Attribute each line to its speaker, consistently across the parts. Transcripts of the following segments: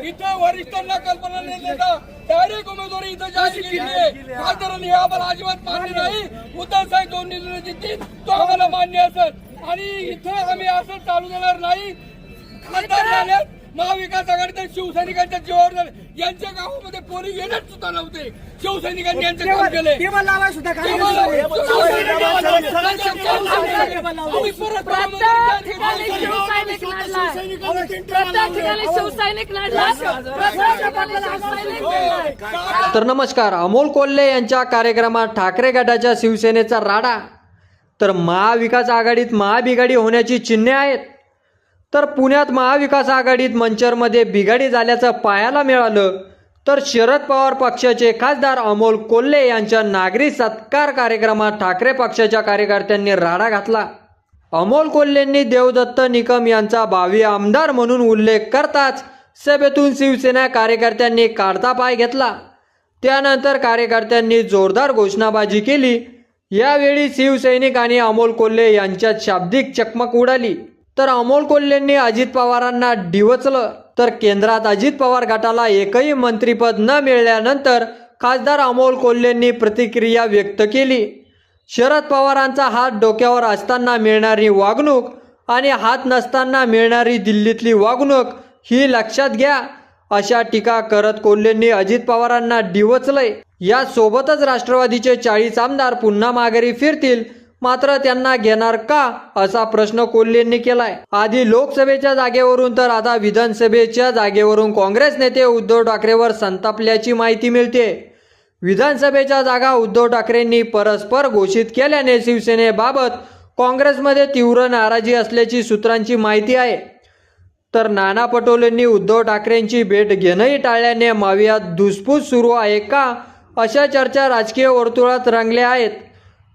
Speaker 1: इथं वरिष्ठांना कल्पना नाही देता. डायरेक्ट उमेदवारी इथं जाहीर केली आहे. खासदारांनी हे आम्हाला अजिबात मान्य नाही. उद्धव साहेब दोन निर्णय देतील तो आम्हाला मान्य असेल. आणि इथं आम्ही असं चालू देणार नाही. खासदार महाविकास आघाडी तर शिवसैनिकांच्या जीवावर झाले. यांच्या गावामध्ये पोरी येण्यात सुद्धा नव्हते. शिवसैनिकांनी यांचं काम केले
Speaker 2: टेबल लावाय सुद्धा काय
Speaker 1: आम्ही परत
Speaker 3: प्रत्येक ठिकाणी शिवसैनिक लढलाय प्रत्येक ठिकाणी शिवसैनिक लढला प्रत्येक ठिकाणी शिवसैनिक लढलाय
Speaker 4: तर नमस्कार अमोल कोल्हे यांच्या कार्यक्रमात ठाकरे गटाच्या शिवसेनेचा राडा. तर महाविकास आघाडीत महाबिघाडी होण्याची चिन्हे आहेत. तर पुण्यात महाविकास आघाडीत मंचरमध्ये बिघाडी झाल्याचं पाहायला मिळालं. तर शरद पवार पक्षाचे खासदार अमोल कोल्हे यांच्या नागरी सत्कार कार्यक्रमात ठाकरे पक्षाच्या कार्यकर्त्यांनी राडा घातला. अमोल कोल्हेंनी देवदत्त निकम यांचा भावी आमदार म्हणून उल्लेख करताच सभेतून शिवसेना कार्यकर्त्यांनी काढता पाय घेतला. त्यानंतर कार्यकर्त्यांनी जोरदार घोषणाबाजी केली. यावेळी शिवसैनिक आणि अमोल कोल्हे यांच्यात शाब्दिक चकमक उडाली. तर अमोल कोल्हेंनी अजित पवारांना डिवचलं. तर केंद्रात अजित पवार गटाला एकही मंत्रीपद न मिळाल्यानंतर खासदार अमोल कोल्हेंनी प्रतिक्रिया व्यक्त केली. शरद पवारांचा हात डोक्यावर असताना मिळणारी वागणूक आणि हात नसताना मिळणारी दिल्लीतली वागणूक ही लक्षात घ्या अशा टीका करत कोल्हेंनी अजित पवारांना डिवचलंय. यासोबतच राष्ट्रवादीचे चाळीस आमदार पुन्हा माघारी फिरतील. मात्र त्यांना घेणार का असा प्रश्न कोल्हेंनी केलाय. आधी लोकसभेच्या जागेवरून तर आता विधानसभेच्या जागेवरून काँग्रेस नेते उद्धव ठाकरेवर संतापल्याची माहिती मिळते. विधानसभेच्या जागा उद्धव ठाकरेंनी परस्पर घोषित केल्याने शिवसेनेबाबत काँग्रेसमध्ये तीव्र नाराजी असल्याची सूत्रांची माहिती आहे. तर नाना पटोलेंनी उद्धव ठाकरेंची भेट घेणंही टाळल्याने मावियात धुसफूस सुरू आहे का अशा चर्चा राजकीय वर्तुळात रंगल्या आहेत.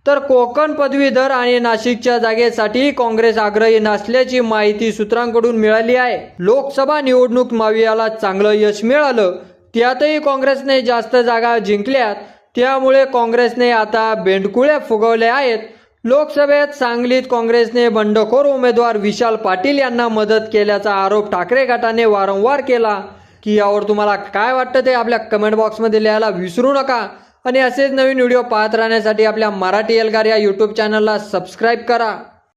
Speaker 4: तर कोकण पदवीधर आणि नाशिकच्या जागेसाठी काँग्रेस आग्रही नसल्याची माहिती सूत्रांकडून मिळाली आहे. लोकसभा निवडणूक मावियाला चांगलं यश मिळालं. त्यातही काँग्रेसने जास्त जागा जिंकल्यात. त्यामुळे काँग्रेसने आता बेंडकुळे फुगवल्या आहेत. लोकसभेत सांगलीत काँग्रेसने बंडखोर उमेदवार विशाल पाटील यांना मदत केल्याचा आरोप ठाकरे गटाने वारंवार केला. की यावर तुम्हाला काय वाटतं ते आपल्या कमेंट बॉक्समध्ये लिहायला विसरू नका. आणि असेच नवीन व्हिडिओ पाहत राहण्यासाठी आपल्या मराठी एल्गार या यूट्यूब चॅनलला सबस्क्राईब करा.